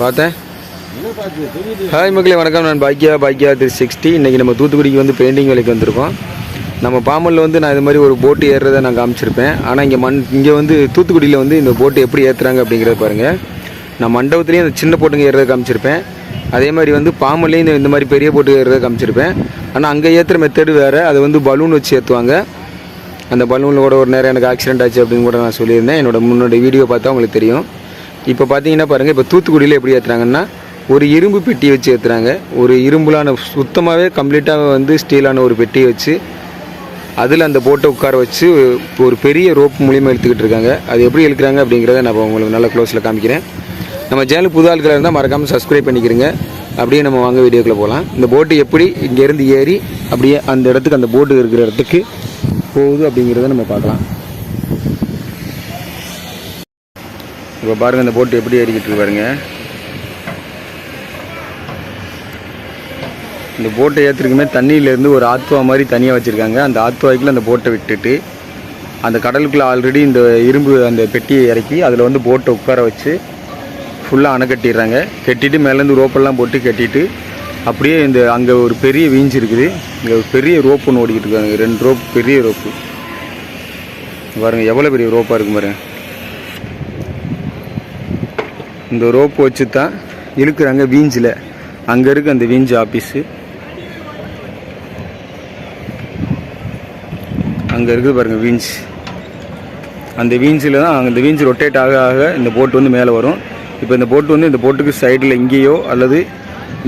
பார்த்தேன். ஹாய் மக்களே வணக்கம். நான் பாக்கியா பாக்கியா த்ரீ சிக்ஸ்டி இன்றைக்கி நம்ம தூத்துக்குடிக்கு வந்து பெயிண்டிங் வேலைக்கு வந்திருக்கோம். நம்ம பாமலில் வந்து நான் இது மாதிரி ஒரு போட்டு ஏறுறதை நான் காமிச்சிருப்பேன். ஆனால் இங்கே மண் இங்கே வந்து தூத்துக்குடியில் வந்து இந்த போட்டு எப்படி ஏற்றுறாங்க அப்படிங்கிறத பாருங்கள் நான் மண்டபத்துலேயும் இந்த சின்ன போட்டுங்க ஏறுறதை காமிச்சிருப்பேன். அதே மாதிரி வந்து பாமல்லையும் இந்த இந்த மாதிரி பெரிய போட்டு ஏறுறதை காமிச்சிருப்பேன். ஆனால் அங்கே ஏற்றுற மெத்தடு வேறு. அதை வந்து பலூன் வச்சு ஏற்றுவாங்க அந்த பலூனில் கூட ஒரு நேரம் எனக்கு ஆக்சிடென்ட் ஆச்சு அப்படின்னு கூட நான் சொல்லியிருந்தேன். என்னோட முன்னோட வீடியோ பார்த்தா உங்களுக்கு தெரியும். இப்போ பார்த்தீங்கன்னா பாருங்கள் இப்போ தூத்துக்குடியில் எப்படி ஏற்றுறாங்கன்னா ஒரு இரும்பு பெட்டி வச்சு ஏற்றுறாங்க ஒரு இரும்புலான சுத்தமாகவே கம்ப்ளீட்டாக வந்து ஸ்டீலான ஒரு பெட்டியை வச்சு அதில் அந்த போட்டை உட்கார வச்சு ஒரு பெரிய ரோப் மூலியமாக இழுத்துக்கிட்டு இருக்காங்க. அது எப்படி இழுக்கிறாங்க அப்படிங்கிறத நான் உங்களுக்கு நல்லா க்ளோஸில் காமிக்கிறேன். நம்ம சேனல் புது ஆட்களாக இருந்தால் மறக்காமல் சப்ஸ்கிரைப் பண்ணிக்கிறங்க. அப்படியே நம்ம வாங்க வீடியோக்குள்ளே போகலாம் இந்த போட்டு எப்படி இங்கேருந்து ஏறி அப்படியே அந்த இடத்துக்கு அந்த போட்டு இருக்கிற இடத்துக்கு போகுது அப்படிங்கிறத நம்ம பார்க்கலாம். இப்போ பாருங்கள் இந்த போட்டு எப்படி ஏறிக்கிட்டு இருக்கு பாருங்க. இந்த போட்டை ஏற்றுறதுக்குமே தண்ணியிலேருந்து ஒரு ஆத்துவா மாதிரி தனியாக வச்சுருக்காங்க. அந்த ஆத்துவாய்க்குள்ள அந்த போட்டை விட்டுட்டு அந்த கடலுக்குள்ளே ஆல்ரெடி இந்த இரும்பு அந்த பெட்டியை இறக்கி அதில் வந்து போட்டை உட்கார வச்சு ஃபுல்லாக அணை கட்டிடுறாங்க. கட்டிட்டு மேலேருந்து ரோப்பெல்லாம் போட்டு கட்டிட்டு அப்படியே இந்த அங்கே ஒரு பெரிய வீஞ்சு இருக்குது. இங்கே ஒரு பெரிய ரோப் ஒன்று ஓடிக்கிட்டு இருக்காங்க. ரெண்டு ரோப் பெரிய ரோப்பு பாருங்கள் எவ்வளோ பெரிய ரோப்பாக இருக்கும் பாருங்கள் இந்த ரோப்பு வச்சு தான் இழுக்கிறாங்க வீஞ்சில். அங்கே இருக்கு அந்த வீஞ்சு ஆஃபீஸு அங்கே இருக்குது பாருங்கள் வீஞ்ச். அந்த வீஞ்சில் தான் அந்த வீஞ்சு ரொட்டேட் ஆக ஆக இந்த போட்டு வந்து மேலே வரும். இப்போ இந்த போட்டு வந்து இந்த போட்டுக்கு சைடில் இங்கேயோ அல்லது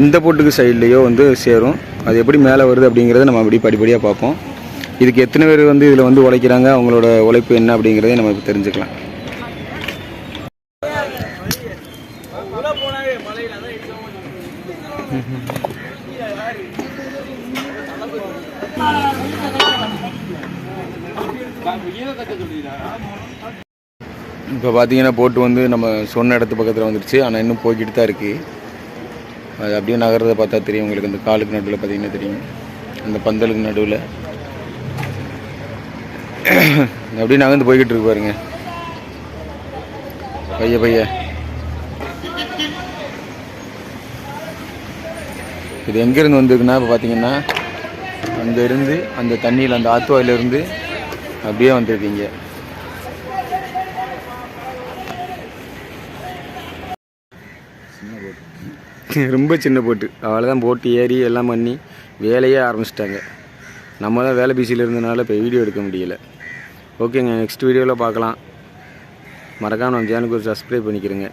இந்த போட்டுக்கு சைட்லேயோ வந்து சேரும். அது எப்படி மேலே வருது அப்படிங்கிறத நம்ம அப்படி படிப்படியாக பார்ப்போம். இதுக்கு எத்தனை பேர் வந்து இதில் வந்து உழைக்கிறாங்க? அவங்களோட உழைப்பு என்ன அப்படிங்கிறதையும் நம்ம தெரிஞ்சுக்கலாம். இப்போ பார்த்தீங்கன்னா போட்டு வந்து நம்ம சொன்ன இடத்து பக்கத்தில் வந்துருச்சு. ஆனால் இன்னும் போய்கிட்டு தான் இருக்குது அது அப்படியே நகர்றதை பார்த்தா தெரியும். உங்களுக்கு இந்த காலுக்கு நடுவில் பார்த்தீங்கன்னா தெரியும். அந்த பந்தலுக்கு நடுவில். அப்படியே நகர்ந்து போய்கிட்டு இருக்கு பாருங்க. பைய பைய. இது எங்கேருந்து வந்திருக்குன்னா இப்போ பார்த்தீங்கன்னா அங்கேருந்து அந்த தண்ணியில் அந்த ஆத்துவாயிலிருந்து அப்படியே வந்திருக்கீங்க. ரொம்ப சின்ன போட்டு. அவ்வளோதான் போட்டு ஏறி எல்லாம் பண்ணி வேலையே ஆரம்பிச்சிட்டாங்க. நம்ம தான் வேலை பிஸியில் இருந்தனால இப்போ வீடியோ எடுக்க முடியல. ஓகேங்க நெக்ஸ்ட் வீடியோவில் பார்க்கலாம். மறக்காமல் நம்ம சேனலுக்கு ஒரு சப்ஸ்கிரைப் பண்ணிக்கிறேங்க.